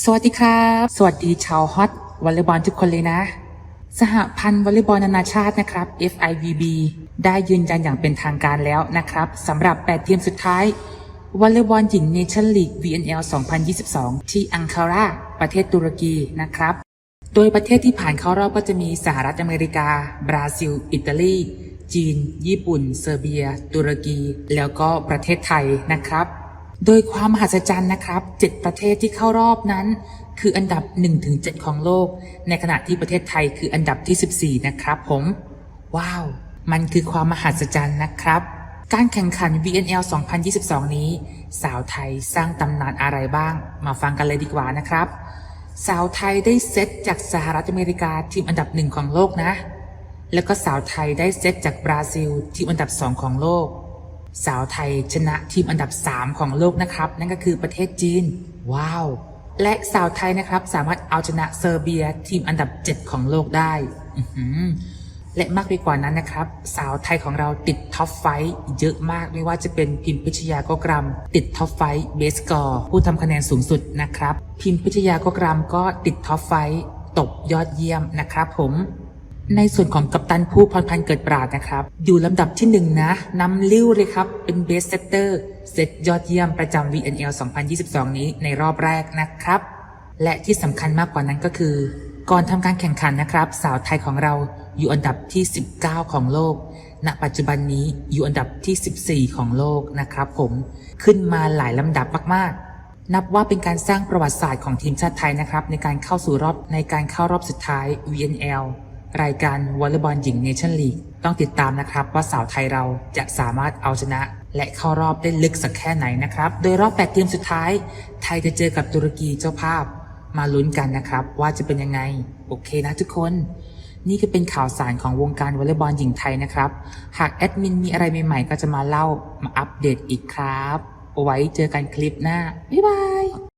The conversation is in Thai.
สวัสดีครับ สวัสดีชาวฮอตวอลเลย์บอลทุกคนเลยนะ สหพันธ์วอลเลย์บอลนานาชาตินะครับ FIVB ได้ยืนยันอย่างเป็นทางการแล้วนะครับสำหรับ 8 ทีมสุดท้ายวอลเลย์บอลหญิงเนชั่นลีก VNL 2022 ที่อังคาราประเทศตุรกีนะครับ โดยประเทศที่ผ่านเข้ารอบก็จะมีสหรัฐอเมริกา บราซิล อิตาลี จีน ญี่ปุ่น เซอร์เบีย ตุรกี แล้วก็ประเทศไทยนะครับ โดยความมหัศจรรย์นะครับ 7 ประเทศที่เข้ารอบนั้น คืออันดับ 1-7 ของโลก ในขณะที่ประเทศไทยคืออันดับที่ 14 นะครับผม ว้าว มันคือความมหัศจรรย์นะครับ การแข่งขัน VNL 2022 นี้ สาวไทยสร้างตำนานอะไรบ้าง มาฟังกันเลยดีกว่านะครับ สาวไทยได้เซตจากสหรัฐอเมริกาทีมอันดับหนึ่งของโลกนะ แล้วก็สาวไทยได้เซตจากบราซิลทีมอันดับสองของโลก สาวไทยชนะทีมอันดับ 3 ของโลกนะครับ นั่นก็คือประเทศจีน ว้าว และสาวไทยนะครับสามารถเอาชนะเซอร์เบียทีมอันดับ 7 ของโลกได้และมากไปกว่านั้นนะครับ สาวไทยของเราติดท็อปไฟว์เยอะมากไม่ว่าจะเป็นพิมพิชยาโกกรัม ติดท็อปไฟว์เบสกอร์ผู้ทำคะแนนสูงสุดนะครับ พิมพิชยาโกกรัมก็ติดท็อปไฟว์ตบยอดเยี่ยมนะครับผม ในส่วนของกัปตันผู้พรพันธ์เกิดปราดนะครับ อยู่ลำดับที่หนึ่งนะนำลิ้วเลยครับ เป็นเบสเซตเตอร์เซตยอดเยี่ยมประจำ VNL 2022 นี้ในรอบแรกนะครับ และที่สำคัญมากกว่านั้นก็คือ ก่อนทำการแข่งขันนะครับ สาวไทยของเราอยู่อันดับที่ 19 ของโลก ณ ปัจจุบันนี้อยู่อันดับที่ 14 ของโลกนะครับ ผมขึ้นมาหลายลำดับมากๆ นับว่าเป็นการสร้างประวัติศาสตร์ของทีมชาติไทยนะครับ ในการเข้าสู่รอบในการเข้ารอบสุดท้าย VNL รายการวอลเลย์บอลหญิงเนชั่นลีกต้องติดตามนะครับว่าสาวไทยเราจะสามารถเอาชนะ และเข้ารอบได้ลึกสักแค่ไหนนะครับ โดยรอบ 8 ทีมสุดท้าย ไทยจะเจอกับตุรกีเจ้าภาพ มาลุ้นกันนะครับ ว่าจะเป็นยังไง โอเคนะทุกคน นี่ก็เป็นข่าวสารของวงการวอลเลย์บอลหญิงไทยนะครับ หากแอดมินมีอะไรใหม่ๆ ก็จะมาเล่ามาอัปเดตอีกครับเอาไว้เจอกันคลิปหน้า บ๊ายบาย